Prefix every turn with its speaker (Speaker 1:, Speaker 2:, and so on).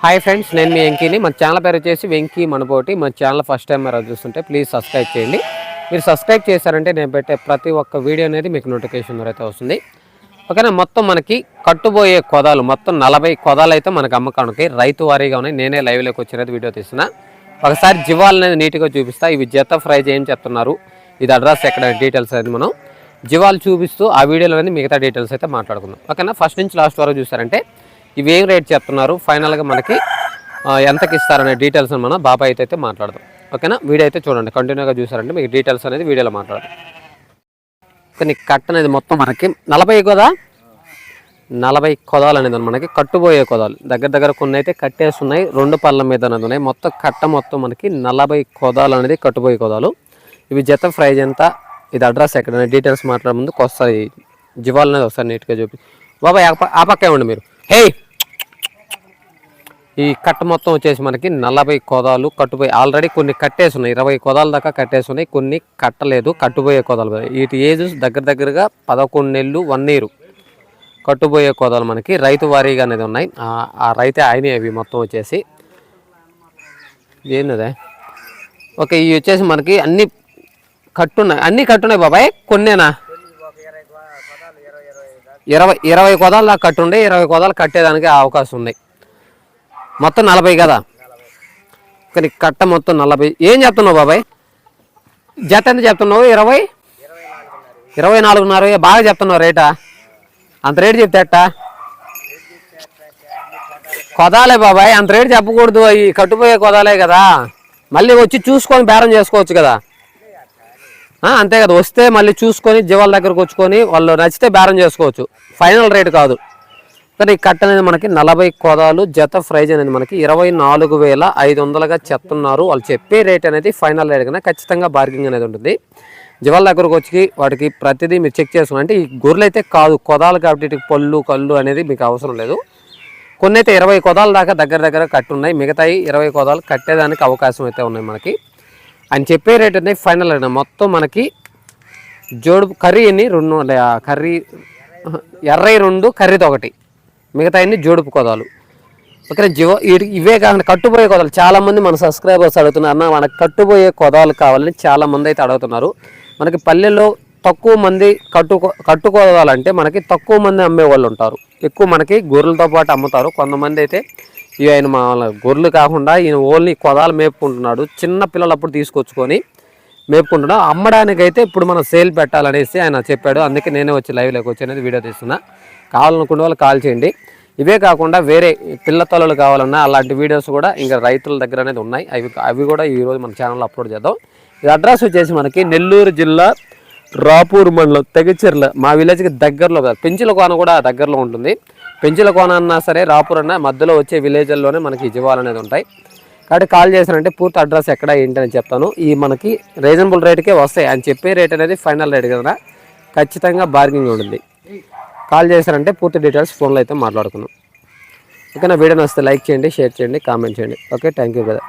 Speaker 1: Hi friends నేను మీ వెంకీని. మన channel పేరు వచ్చేసి వెంకీ మనపోటి మన ఛానల్ ఫస్ట్ టైం మీరు చూస్తుంటే ప్లీజ్ సబ్స్క్రైబ్ చేయండి. మీరు సబ్స్క్రైబ్ చేశారంటే నేను పెట్టే ప్రతి ఒక్క వీడియో అనేది మీకు నోటిఫికేషన్ అయితే వస్తుంది. ఓకేనా మొత్తం మనకి కట్టుబోయే కొదాలు మొత్తం నలభై కొదాలు అయితే మనకి అమ్మకానికి రైతు వారీగా ఉన్నాయి. నేనే లైవ్లోకి వచ్చినది వీడియో తీసిన ఒకసారి జివాల్ అనేది నీట్గా చూపిస్తా. ఇవి జత ఫ్రై చేయని చెప్తున్నారు. ఇది అడ్రస్ ఎక్కడ డీటెయిల్స్ అనేది మనం జివాలు చూపిస్తూ ఆ వీడియోలో అనేది మిగతా డీటెయిల్స్ అయితే మాట్లాడుకుందాం. ఓకేనా ఫస్ట్ నుంచి లాస్ట్ వరకు చూసారంటే ఇవి ఏం రేట్ చెప్తున్నారు? ఫైనల్గా మనకి ఎంతకి ఇస్తారనే డీటెయిల్స్ మనం బాబాయ్ అయితే మాట్లాడదాం. ఓకేనా వీడియో అయితే చూడండి. కంటిన్యూగా చూసారంటే మీకు డీటెయిల్స్ అనేది వీడియోలో మాట్లాడదాం. కానీ కట్ అనేది మొత్తం మనకి నలభై కదా? నలభై కొదాలు అనేది మనకి. కట్టుబోయే కొదాలు. దగ్గర దగ్గర కొన్ని అయితే కట్టేసి ఉన్నాయి రెండు పళ్ళ మీద అనేది ఉన్నాయి. మొత్తం కట్ట మొత్తం మనకి నలభై కొదాలు అనేది కట్టుబోయే కొదాలు. ఇవి జత ప్రైజ్ ఎంత? ఇది అడ్రస్ ఎక్కడ? డీటెయిల్స్ మాట్లాడే ముందుకు వస్తాయి జీవాలు అనేది ఒకసారి నీట్గా చూపి బాబాయ్ ఆ ప- ఆ పక్కే ఉండి మీరు? హే ఈ కట్ట మొత్తం వచ్చేసి మనకి నలభై కోదాలు కట్టుపోయి ఆల్రెడీ కొన్ని కట్టేసి ఉన్నాయి. ఇరవై కోదాల దాకా కట్టేసి ఉన్నాయి. కొన్ని కట్టలేదు కట్టుపోయే కోదాలు వీటి ఏజ్ దగ్గర దగ్గరగా పదకొండు నెలలు వన్ ఇయర్ కట్టుపోయే కోదాలు మనకి రైతు వారీగా అనేది ఉన్నాయి. ఆ- రైతే ఆయనే అవి మొత్తం వచ్చేసి. ఏందే ఓకే ఇవి వచ్చేసి మనకి అన్ని కట్టున్నాయి. అన్ని కట్టున్నాయి బాబాయ్. కొన్నేనా? ఇరవై ఇరవై కోదాలు దాకా కట్టుండే. ఇరవై కోదాలు కట్టేదానికి అవకాశం ఉన్నాయి మొత్తం నలభై కదా? కానీ కట్ట మొత్తం నలభై. ఏం చెప్తున్నావు బాబాయ్? జత ఎంత చెప్తున్నావు? ఇరవై? ఇరవై నాలుగున్నర. బాగా చెప్తున్నావు రేటా? అంత రేటు చెప్తే కొదాలే బాబాయ్ అంత రేటు చెప్పకూడదు. అవి కట్టుపోయే కొదాలే కదా. మళ్ళీ వచ్చి చూసుకొని బేరం చేసుకోవచ్చు కదా. అంతే కదా. వస్తే మళ్ళీ చూసుకొని జీవాల దగ్గరకు వచ్చుకొని వాళ్ళు నచ్చితే బేరం చేసుకోవచ్చు. ఫైనల్ రేట్ కాదు. కానీ ఈ కట్ట అనేది మనకి నలభై కోదాలు జత ప్రైజ్ అనేది మనకి ఇరవై నాలుగు వేల ఐదు వందలుగా చెప్తున్నారు. వాళ్ళు చెప్పే రేట్ అనేది ఫైనల్ రేట్ కన్నా ఖచ్చితంగా బార్గింగ్ అనేది ఉంటుంది. జవాల దగ్గరకు వచ్చి వాటికి ప్రతిదీ మీరు చెక్ చేసుకుని అంటే ఈ గొర్రెలు అయితే కాదు కొదాలు కాబట్టి పళ్ళు కళ్ళు అనేది మీకు అవసరం లేదు. కొన్ని అయితే ఇరవై కొదాల దాకా దగ్గర దగ్గర కట్టున్నాయి మిగతాయి ఇరవై కొదాలు కట్టేదానికి అవకాశం అయితే ఉన్నాయి మనకి. అని చెప్పే రేట్ అనేది ఫైనల్ రేట్. మొత్తం మనకి జోడు కర్రీ అని రెండు కర్రీ ఎర్రై రెండు కర్రీతో ఒకటి. మిగతా అన్ని జోడుపు కొదాలు. ఓకే జీవ ఇవే కాకుండా కట్టుబోయే కొదాలు. చాలామంది మన సబ్స్క్రైబర్స్ అడుగుతున్నారు అన్న మనకు కట్టుబోయే కొదాలు కావాలని చాలా మంది అయితే అడుగుతున్నారు. మనకి పల్లెల్లో తక్కువ మంది కట్టు కట్టుకోవాలంటే మనకి తక్కువ మంది అమ్మే వాళ్ళు ఉంటారు. ఎక్కువ మనకి గొర్రెలతో పాటు అమ్ముతారు. కొంతమంది అయితే ఇవి ఆయన మా గొర్రెలు కాకుండా ఈయన ఓన్లీ కొదాలు మేపుకుంటున్నాడు. చిన్న పిల్లలప్పుడు తీసుకొచ్చుకొని మేపుకుంటున్నాడు అమ్మడానికైతే ఇప్పుడు మనం సేల్ పెట్టాలనేసి ఆయన చెప్పాడు. అందుకే నేనే వచ్చి లైవ్లోకి వచ్చి అనేది వీడియో తీస్తున్నా. కావాలనుకునే వాళ్ళు కాల్ చేయండి. ఇవే కాకుండా వేరే పిల్ల తలలు కావాలన్నా అలాంటి వీడియోస్ కూడా ఇంకా రైతుల దగ్గర అనేది ఉన్నాయి. అవి అవి కూడా ఈరోజు మన ఛానల్లో అప్లోడ్ చేద్దాం. ఇది అడ్రస్ వచ్చేసి మనకి నెల్లూరు జిల్లా రాపూర్ మండలం తెగచెర్ల మా విలేజ్కి దగ్గరలో పెంచుల కోన కూడా దగ్గరలో ఉంటుంది. పెంచుల కోన అన్నా సరే రాపూర్ అన్నా మధ్యలో వచ్చే విలేజ్ల్లోనే మనకి జీవాలు అనేది ఉంటాయి. కాబట్టి కాల్ చేశారంటే పూర్తి అడ్రస్ ఎక్కడ ఏంటి అని చెప్తాను. ఈ మనకి రీజనబుల్ రేట్కే వస్తాయి. అని చెప్పే రేట్ అనేది ఫైనల్ రేట్ కదా ఖచ్చితంగా బార్గింగ్ ఉంటుంది. కాల్ చేశారంటే పూర్తి డీటెయిల్స్ ఫోన్లో అయితే మాట్లాడుకున్నాం ఓకే వీడియో వస్తే లైక్ చేయండి షేర్ చేయండి కామెంట్ చేయండి. ఓకే థ్యాంక్ యూ కదా